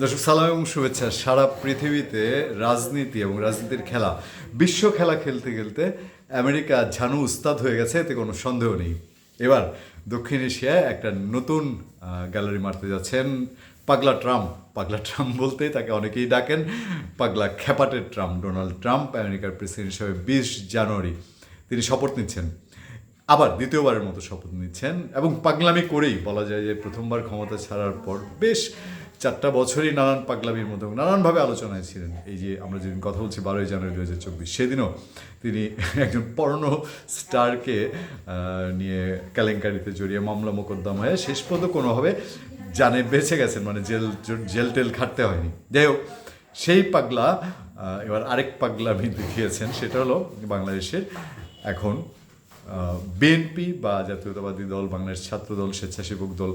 দর্শক, সালাম এবং শুভেচ্ছা। সারা পৃথিবীতে রাজনীতি এবং রাজনীতির খেলা, বিশ্ব খেলা খেলতে খেলতে আমেরিকা ঝানু উস্তাদ হয়ে গেছে, এতে কোনো সন্দেহ নেই। এবার দক্ষিণ এশিয়ায় একটা নতুন গ্যালারি মারতে যাচ্ছেন পাগলা ট্রাম্প। পাগলা ট্রাম্প বলতেই তাকে অনেকেই ডাকেন পাগলা খ্যাপাটের ট্রাম্প, ডোনাল্ড ট্রাম্প, আমেরিকার প্রেসিডেন্ট হিসেবে বিশ জানুয়ারি তিনি শপথ নিচ্ছেন। আবার দ্বিতীয়বারের মতো শপথ নিচ্ছেন এবং পাগলামি করেই বলা যায় যে প্রথমবার ক্ষমতা ছাড়ার পর বেশ চারটা বছরই নানান পাগলামির মতো নানানভাবে আলোচনায় ছিলেন। এই যে আমরা যেদিন কথা বলছি বারোই জানুয়ারি দু হাজার চব্বিশ, সেদিনও তিনি একজন পর্ণ স্টারকে নিয়ে কেলেঙ্কারিতে জড়িয়ে মামলা মোকদ্দম হয়ে শেষ পর্যন্ত কোনোভাবে জানে বেঁচে গেছেন মানে জেল জেল টেল খাটতে হয়নি। যাই হোক, সেই পাগলা এবার আরেক পাগলামি দেখিয়েছেন, সেটা হলো বাংলাদেশের এখন বিএনপি বা জাতীয়তাবাদী দল, বাংলাদেশ ছাত্র দল, স্বেচ্ছাসেবক দল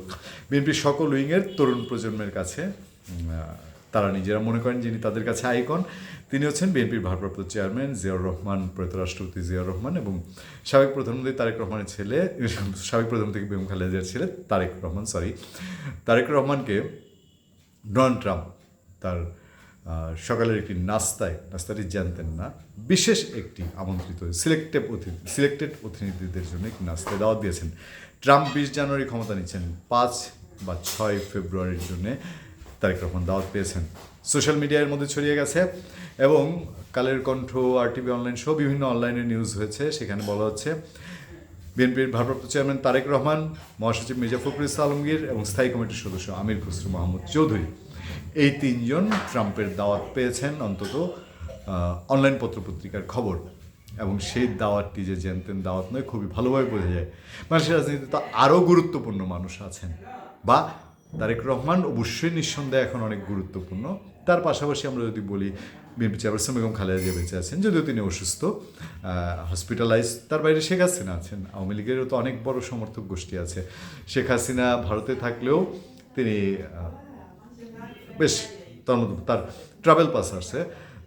বিএনপির সকল উইংয়ের তরুণ প্রজন্মের কাছে তারা নিজেরা মনে করেন যিনি তাদের কাছে আইকন, তিনি হচ্ছেন বিএনপির ভারপ্রাপ্ত চেয়ারম্যান জিয়াউর রহমান, প্রয়াত রাষ্ট্রপতি জিয়াউর রহমান এবং সাবেক প্রধানমন্ত্রী তারেক রহমানের ছেলে, সাবেক প্রধানমন্ত্রী বেগম খালেদা জিয়ার ছেলে তারেক রহমান সরি তারেক রহমানকে ডোনাল্ড ট্রাম্প তার সকালের একটি নাস্তায়, নাস্তাটি জানতেন না, বিশেষ একটি আমন্ত্রিত সিলেক্টেড অতিথি সিলেক্টেড অতিথিদের জন্য একটি নাস্তায় দাওয়াত দিয়েছেন। ট্রাম্প বিশ জানুয়ারি ক্ষমতা নিচ্ছেন, পাঁচ বা ছয় ফেব্রুয়ারির জন্যে তারেক রহমান দাওয়াত পেয়েছেন। সোশ্যাল মিডিয়ার মধ্যে ছড়িয়ে গেছে এবং কালের কণ্ঠ, আর টিভি অনলাইন সহ বিভিন্ন অনলাইনে নিউজ হয়েছে। সেখানে বলা হচ্ছে বিএনপির ভারপ্রাপ্ত চেয়ারম্যান তারেক রহমান, মহাসচিব মির্জা ফখরুল ইসলাম আলমগীর এবং স্থায়ী কমিটির সদস্য আমির খসরু মাহমুদ চৌধুরী। এই তিনজন ট্রাম্পের দাওয়াত পেয়েছেন অন্তত অনলাইন পত্রপত্রিকার খবর। এবং সেই দাওয়াতটি যে জানতেন দাওয়াত নয়, খুবই ভালোভাবে বোঝা যায়। মানুষের রাজনীতিতে তো আরও গুরুত্বপূর্ণ মানুষ আছেন বা তারেক রহমান অবশ্যই নিঃসন্দেহে এখন অনেক গুরুত্বপূর্ণ। তার পাশাপাশি আমরা যদি বলি, বিএনপি চেয়ারপারসন বেগম খালেদা জিয়া বেঁচে আছেন, যদিও তিনি অসুস্থ। হসপিটালাইজ তার বাইরে শেখ হাসিনা আছেন। আওয়ামী লীগেরও তো অনেক বড় সমর্থক গোষ্ঠী আছে। শেখ হাসিনা ভারতে থাকলেও তিনি বেশ তার তার ট্রাভেল পাস আছে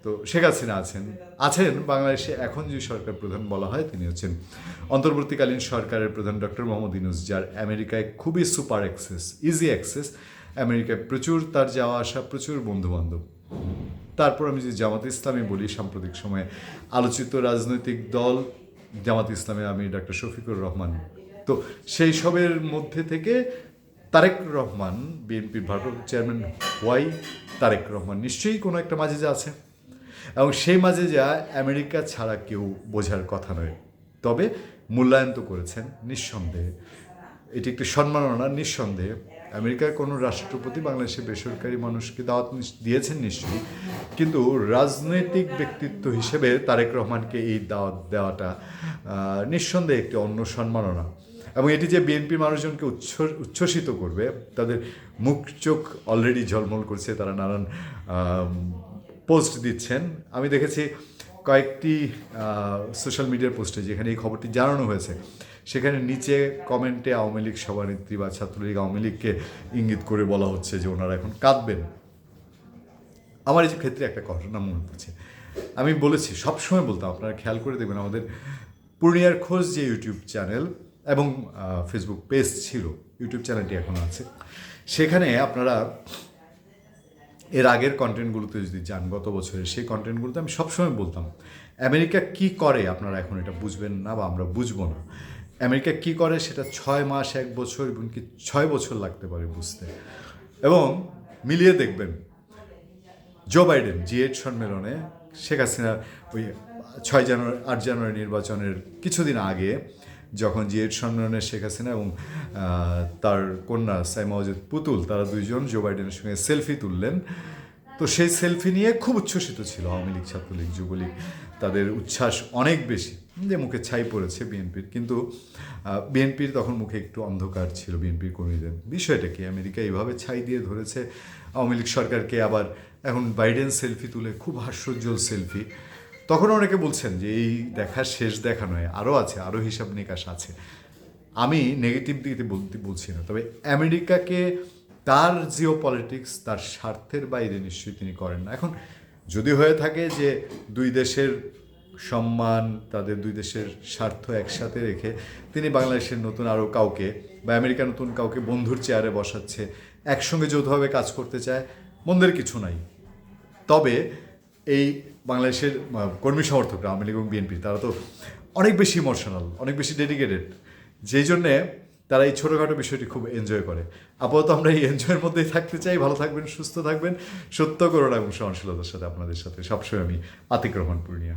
তো শেখ হাসিনা আছেন। আছেন, বাংলাদেশে এখন যে সরকার প্রধান বলা হয় তিনি হচ্ছেন। অন্তর্বর্তীকালীন সরকারের প্রধান ডক্টর মোহাম্মদ ইনুস যার আমেরিকায় খুবই সুপার অ্যাক্সেস, ইজি অ্যাক্সেস, আমেরিকায় প্রচুর তার যাওয়া আসা, প্রচুর বন্ধুবান্ধব। তারপর আমি যদি জামাত ইসলামী বলি, সাম্প্রতিক সময়ে আলোচিত রাজনৈতিক দল জামাত ইসলামে, আমি ডাক্তার শফিকুর রহমান। তো সেই সবের মধ্যে থেকে তারেক রহমান, বিএনপির ভারপ্রাপ্ত চেয়ারম্যান ওয়াই তারেক রহমান নিশ্চয়ই কোনো একটা মাঝে যা আছে। এবং সেই মাঝে যা আমেরিকা ছাড়া কেউ বোঝার কথা নয়। তবে মূল্যায়ন তো করেছেন, নিঃসন্দেহে। এটি একটি সম্মাননা, নিঃসন্দেহে। আমেরিকার কোনো রাষ্ট্রপতি বাংলাদেশের বেসরকারি মানুষকে দাওয়াত দিয়েছেন নিশ্চয়ই, কিন্তু রাজনৈতিক ব্যক্তিত্ব হিসেবে তারেক রহমানকে এই দাওয়াত দেওয়াটা নিঃসন্দেহে একটি অন্য সম্মাননা। এবং এটি যে বিএনপির মানুষজনকে উচ্ছ, উচ্ছ্বসিত করবে, তাদের মুখ চোখ অলরেডি ঝলমল করছে, তারা নানান পোস্ট দিচ্ছেন। আমি দেখেছি কয়েকটি সোশ্যাল মিডিয়ার পোস্টে যেখানে এই খবরটি জানানো হয়েছে, সেখানে নিচে কমেন্টে আওয়ামী লীগ সভানেত্রী বা ছাত্রলীগ আওয়ামী লীগকে ইঙ্গিত করে বলা হচ্ছে যে ওনারা এখন কাঁদবেন। আমার এই ক্ষেত্রে একটা ঘটনা মনে পড়ছে। আমি বলেছি, সবসময় বলতাম, আপনারা খেয়াল করে দেখবেন আমাদের পূর্ণিয়ার খোঁজ যে ইউটিউব চ্যানেল এবং ফেসবুক পেজ ছিল ইউটিউব চ্যানেলটি এখন আছে, সেখানে আপনারা এর আগের কন্টেন্টগুলোতে যদি যান, গত বছরের সেই কন্টেন্টগুলোতে আমি সবসময় বলতাম, আমেরিকা কি করে? আপনারা এখন এটা বুঝবেন না বা আমরা বুঝব না। আমেরিকা কি করে? সেটা ছয় মাস, এক বছর এমনকি ছয় বছর লাগতে পারে বুঝতে। এবং মিলিয়ে দেখবেন জো বাইডেন জি এইট সম্মেলনে শেখ হাসিনার ওই ছয় জানুয়ারি, আট জানুয়ারি নির্বাচনের কিছুদিন আগে যখন জি এইট সম্মেলনে শেখ হাসিনা এবং তার কন্যা সাইমা পুতুল, তারা দুইজন জো বাইডেনের সঙ্গে সেলফি তুললেন। তো সেই সেলফি নিয়ে খুব উচ্ছ্বসিত ছিল আওয়ামী লীগ, ছাত্রলীগ, যুবলীগ। তাদের উচ্ছ্বাস অনেক বেশি যে মুখে ছাই পড়েছে বিএনপির। কিন্তু বিএনপির তখন মুখে একটু অন্ধকার ছিল বিএনপির কর্মীদের। বিষয়টা কি? আমেরিকা এইভাবে ছাই দিয়ে ধরেছে। আওয়ামী লীগ সরকারকে আবার এখন বাইডেন সেলফি তুলে, খুব হাস্যোজ্জ্বল সেলফি। তখন অনেকে বলছেন যে এই দেখা শেষ দেখা নয় আরও আছে আরও হিসাব নিকাশ আছে। আমি নেগেটিভ দিকে বলতে বলছি না, তবে আমেরিকাকে তার জিও পলিটিক্স তার স্বার্থের বাইরে নিশ্চয়ই তিনি করেন না। এখন যদি হয়ে থাকে যে দুই দেশের সম্মান, তাদের দুই দেশের স্বার্থ একসাথে রেখে তিনি বাংলাদেশের নতুন আরও কাউকে বা আমেরিকা নতুন কাউকে বন্ধুর চেয়ারে বসাচ্ছে, একসঙ্গে যৌথভাবে কাজ করতে চায়, মন্দের কিছু নাই। তবে এই বাংলাদেশের কর্মী সমর্থকরা, আওয়ামী লীগ এবং বিএনপি, তারা তো অনেক বেশি ইমোশনাল অনেক বেশি ডেডিকেটেড যেই জন্যে তারা এই ছোটোখাটো বিষয়টি খুব এনজয় করে। আপাতত আমরা এই এনজয়ের মধ্যেই থাকতে চাই। ভালো থাকবেন, সুস্থ থাকবেন। সত্য করোনা এবং সহনশীলতার সাথে আপনাদের সাথে সবসময় আমি আতিক পূর্ণিয়া।